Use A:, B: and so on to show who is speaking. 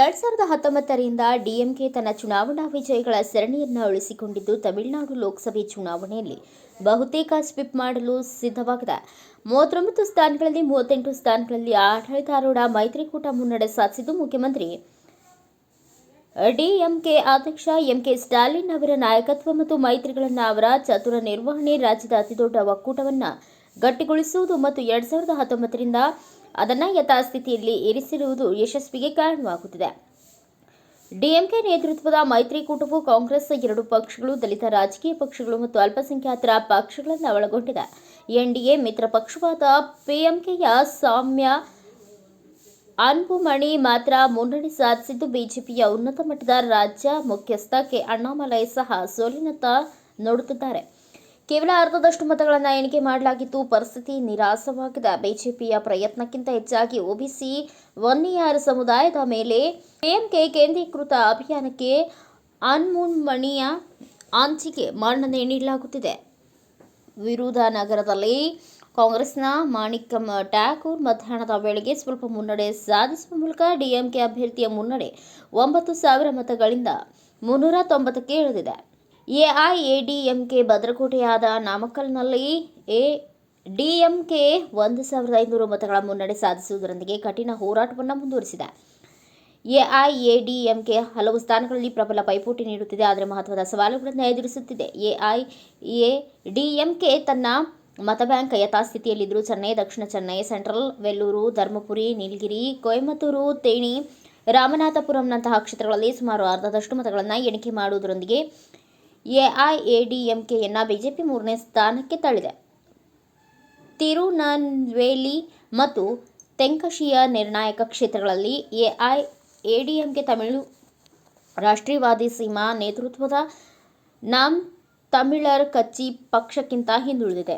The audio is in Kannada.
A: ಎರಡ್ ಸಾವಿರದ ಹತ್ತೊಂಬತ್ತರಿಂದ ಡಿಎಂಕೆ ತನ್ನ ಚುನಾವಣಾ ವಿಜಯಗಳ ಸರಣಿಯನ್ನು ಉಳಿಸಿಕೊಂಡಿದ್ದು ತಮಿಳುನಾಡು ಲೋಕಸಭೆ ಚುನಾವಣೆಯಲ್ಲಿ ಬಹುತೇಕ ಸ್ವಿಪ್ ಮಾಡಲು ಸಿದ್ಧವಾಗಿದೆ. ಮೂವತ್ತೊಂಬತ್ತು ಸ್ಥಾನಗಳಲ್ಲಿ ಮೂವತ್ತೆಂಟು ಸ್ಥಾನಗಳಲ್ಲಿ ಆಡಳಿತಾರೂಢ ಮೈತ್ರಿಕೂಟ ಮುನ್ನಡೆ ಸಾಧಿಸಿದ್ದು ಮುಖ್ಯಮಂತ್ರಿ ಡಿಎಂಕೆ ಅಧ್ಯಕ್ಷ ಎಂಕೆ ಸ್ಟಾಲಿನ್ ಅವರ ನಾಯಕತ್ವ ಮತ್ತು ಮೈತ್ರಿಗಳನ್ನು ಅವರ ಚತುರ ನಿರ್ವಹಣೆ ರಾಜ್ಯದ ಅತಿದೊಡ್ಡ ಒಕ್ಕೂಟವನ್ನು ಗಟ್ಟಿಗೊಳಿಸುವುದು ಮತ್ತು ಎರಡ್ ಸಾವಿರದ ಹತ್ತೊಂಬತ್ತರಿಂದ ಅದನ್ನು ಯಥಾಸ್ಥಿತಿಯಲ್ಲಿ ಇರಿಸಿರುವುದು ಯಶಸ್ವಿಗೆ ಕಾರಣವಾಗುತ್ತಿದೆ. ಡಿಎಂಕೆ ನೇತೃತ್ವದ ಮೈತ್ರಿಕೂಟವು ಕಾಂಗ್ರೆಸ್ ಎರಡು ಪಕ್ಷಗಳು, ದಲಿತ ರಾಜಕೀಯ ಪಕ್ಷಗಳು ಮತ್ತು ಅಲ್ಪಸಂಖ್ಯಾತರ ಪಕ್ಷಗಳನ್ನು ಒಳಗೊಂಡಿದೆ. ಎನ್ಡಿಎ ಮಿತ್ರ ಪಕ್ಷವಾದ ಪಿಎಂಕೆಯ ಸಾಮ್ಯ ಅನ್ಬುಮಣಿ ಮಾತ್ರ ಮುನ್ನಡೆ ಸಾಧಿಸಿದ್ದು, ಬಿಜೆಪಿಯ ಉನ್ನತ ಮಟ್ಟದ ರಾಜ್ಯ ಮುಖ್ಯಸ್ಥ ಕೆ. ಅಣ್ಣಾಮಲೈ ಸಹ ಸೋಲಿನತ್ತ ನೋಡುತ್ತಿದ್ದಾರೆ. ಕೇವಲ ಅರ್ಧದಷ್ಟು ಮತಗಳನ್ನು ಎಣಿಕೆ ಮಾಡಲಾಗಿತ್ತು ಪರಿಸ್ಥಿತಿ ನಿರಾಸವಾಗಿದೆ. ಬಿಜೆಪಿಯ ಪ್ರಯತ್ನಕ್ಕಿಂತ ಹೆಚ್ಚಾಗಿ ಒಬಿಸಿ, ವನ್ನಿಯಾರ ಸಮುದಾಯದ ಮೇಲೆ ಪಿಎಂಕೆ ಕೇಂದ್ರೀಕೃತ ಅಭಿಯಾನಕ್ಕೆ ಅನ್ಮುನ್ಮಣಿಯ ಆಂಚಿಗೆ ಮನ್ನಣೆ ನೀಡಲಾಗುತ್ತಿದೆ. ವಿರುಧ ನಗರದಲ್ಲಿ ಕಾಂಗ್ರೆಸ್ನ ಮಾಣಿಕಂ ಠಾಕೂರ್ ಮಧ್ಯಾಹ್ನದ ವೇಳೆಗೆ ಸ್ವಲ್ಪ ಮುನ್ನಡೆ ಸಾಧಿಸುವ ಮೂಲಕ ಡಿಎಂಕೆ ಅಭ್ಯರ್ಥಿಯ ಮುನ್ನಡೆ ಒಂಬತ್ತು ಸಾವಿರ ಮತಗಳಿಂದ ಮುನ್ನೂರ ತೊಂಬತ್ತಕ್ಕೆ ಇಳಿದಿದೆ. ಎಐಎಡಿಎಂಕೆ ಭದ್ರಕೋಟೆಯಾದ ನಾಮಕ್ಕಲ್ನಲ್ಲಿ ಎ ಡಿಎಂಕೆ ಒಂದು ಸಾವಿರದ ಐನೂರು ಮತಗಳ ಮುನ್ನಡೆ ಸಾಧಿಸುವುದರೊಂದಿಗೆ ಕಠಿಣ ಹೋರಾಟವನ್ನು ಮುಂದುವರಿಸಿದೆ. ಎಐಎಡಿಎಂಕೆ ಹಲವು ಸ್ಥಾನಗಳಲ್ಲಿ ಪ್ರಬಲ ಪೈಪೋಟಿ ನೀಡುತ್ತಿದೆ. ಆದರೆ ಮಹತ್ವದ ಸವಾಲುಗಳನ್ನು ಎದುರಿಸುತ್ತಿದೆ. ಎಐಎಡಿಎಂಕೆ ತನ್ನ ಮತಬ್ಯಾಂಕ್ ಯಥಾಸ್ಥಿತಿಯಲ್ಲಿದ್ದರೂ ಚೆನ್ನೈ, ದಕ್ಷಿಣ ಚೆನ್ನೈ, ಸೆಂಟ್ರಲ್ ವೆಲ್ಲೂರು, ಧರ್ಮಪುರಿ, ನೀಲಗಿರಿ ಕೊಯಮತ್ತೂರು ತೇಣಿ, ರಾಮನಾಥಪುರಂನಂತಹ ಕ್ಷೇತ್ರಗಳಲ್ಲಿ ಸುಮಾರು ಅರ್ಧದಷ್ಟು ಮತಗಳನ್ನು ಎಣಿಕೆ ಮಾಡುವುದರೊಂದಿಗೆ ಎಐಎಡಿಎಂಕೆಯನ್ನು ಬಿಜೆಪಿ ಮೂರನೇ ಸ್ಥಾನಕ್ಕೆ ತಳ್ಳಿದೆ. ತಿರುನಲ್ವೇಲಿ ಮತ್ತು ತೆಂಕಶಿಯ ನಿರ್ಣಾಯಕ ಕ್ಷೇತ್ರಗಳಲ್ಲಿ ಎಐಎಡಿಎಂಕೆ ತಮಿಳು ರಾಷ್ಟ್ರೀಯವಾದಿ ಸೀಮಾ ನೇತೃತ್ವದ ನಾಮ್ ತಮಿಳರ್ ಕಚ್ಚಿ ಪಕ್ಷಕ್ಕಿಂತ ಹಿಂದುಳಿದಿದೆ.